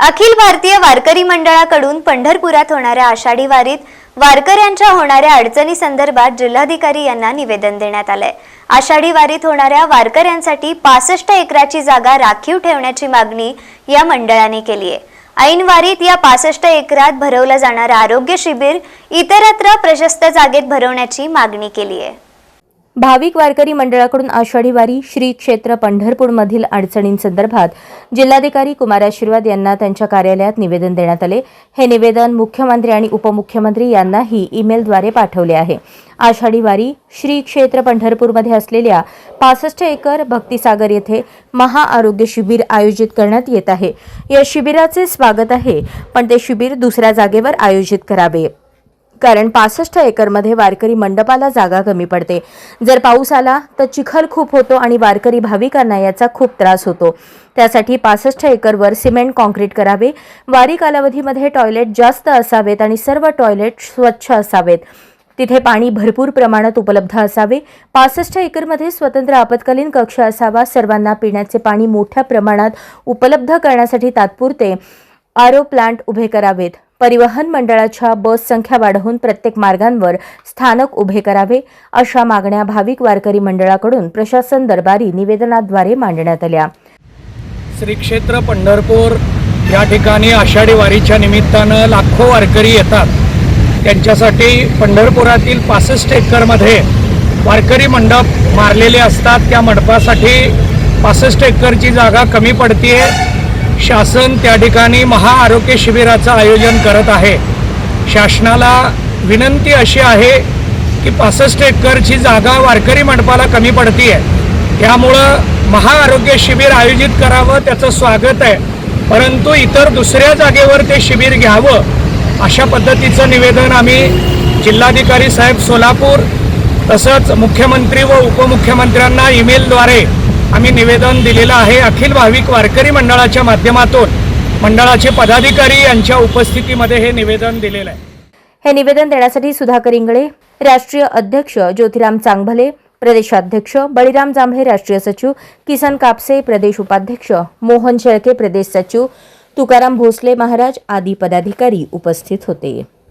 अखिल भारतीय वारकरी मंडळाकडून पंढरपुरात होणाऱ्या आषाढी वारीत वारकऱ्यांच्या होणाऱ्या अडचणी संदर्भात जिल्हाधिकारी यांना निवेदन देण्यात आलंय. आषाढी वारीत होणाऱ्या वारकऱ्यांसाठी पासष्ट एकराची जागा राखीव ठेवण्याची मागणी या मंडळाने केली आहे. ऐन वारीत या पासष्ट एकरात भरवलं जाणारं आरोग्य शिबिर इतरत्र प्रशस्त जागेत भरवण्याची मागणी केली आहे. भाविक वारकरी मंडळाकडून आषाढी वारी श्री क्षेत्र पंढरपूरमधील अडचणींसंदर्भात जिल्हाधिकारी कुमार आशीर्वाद यांना त्यांच्या कार्यालयात निवेदन देण्यात आले. हे निवेदन मुख्यमंत्री आणि उपमुख्यमंत्री यांनाही ईमेलद्वारे पाठवले आहे. आषाढी वारी श्री क्षेत्र पंढरपूरमध्ये असलेल्या पासष्ट एकर भक्तिसागर येथे महाआरोग्य शिबिर आयोजित करण्यात येत आहे. या शिबिराचे स्वागत आहे पण ते शिबिर दुसऱ्या जागेवर आयोजित करावे. कारण पासष्ट एकरमध्ये वारकरी मंडपाला जागा कमी पडते. जर पाऊस आला तर चिखल खूप होतो आणि वारकरी भाविकांना याचा खूप त्रास होतो. त्यासाठी पासष्ट एकरवर सिमेंट कॉन्क्रीट करावे. वारी कालावधीमध्ये टॉयलेट जास्त असावेत आणि सर्व टॉयलेट स्वच्छ असावेत. तिथे पाणी भरपूर प्रमाणात उपलब्ध असावे. पासष्ट एकरमध्ये स्वतंत्र आपत्कालीन कक्ष असावा. सर्वांना पिण्याचे पाणी मोठ्या प्रमाणात उपलब्ध करण्यासाठी तात्पुरते आरो प्लांट उभे करावेत. परिवहन मंडळाच्या बस संख्या वाढवून प्रत्येक मार्गांवर स्थानक उभे करावे अशा मागण्या भाविक वारकरी मंडळाकडून प्रशासन दरबारी निवेदनाद्वारे मांडण्यात आल्या. श्री क्षेत्र पंढरपूर या ठिकाणी आषाढी वारीच्या निमित्तानं लाखो वारकरी येतात. त्यांच्यासाठी पंढरपुरातील पासष्ट एकरमध्ये वारकरी मंडप मारलेले असतात. त्या मंडपासाठी पासष्ट एकरची जागा कमी पडते शासन त्या ठिकाणी महाआरोग्य शिबिराचं आयोजन करत आहे. शासनाला विनंती अशी आहे की पासष्ट एकरची जागा वारकरी मंडपाला कमी पडतीये. त्यामुळं महाआरोग्य शिबिर आयोजित करावं त्याचं स्वागत आहे. परंतु इतर दुसऱ्या जागेवर ते शिबिर घ्यावं अशा पद्धतीचं निवेदन आम्ही जिल्हाधिकारी साहेब सोलापूर तसंच मुख्यमंत्री व उपमुख्यमंत्र्यांना ईमेलद्वारे आम्ही निवेदन दिलेलं आहे अखिल भाविक वारकरी मंडळाच्या माध्यमातून. मंडळाचे पदाधिकारी यांच्या उपस्थितीमध्ये हे निवेदन दिलेलं आहे. हे निवेदन देण्यासाठी सुधाकर इंगळे राष्ट्रीय अध्यक्ष ज्योतिराम चांगभले प्रदेशाध्यक्ष बळीराम जांभळे राष्ट्रीय सचिव किसन कापसे प्रदेश उपाध्यक्ष मोहन शेळके प्रदेश सचिव तुकाराम भोसले महाराज आदी पदाधिकारी उपस्थित होते.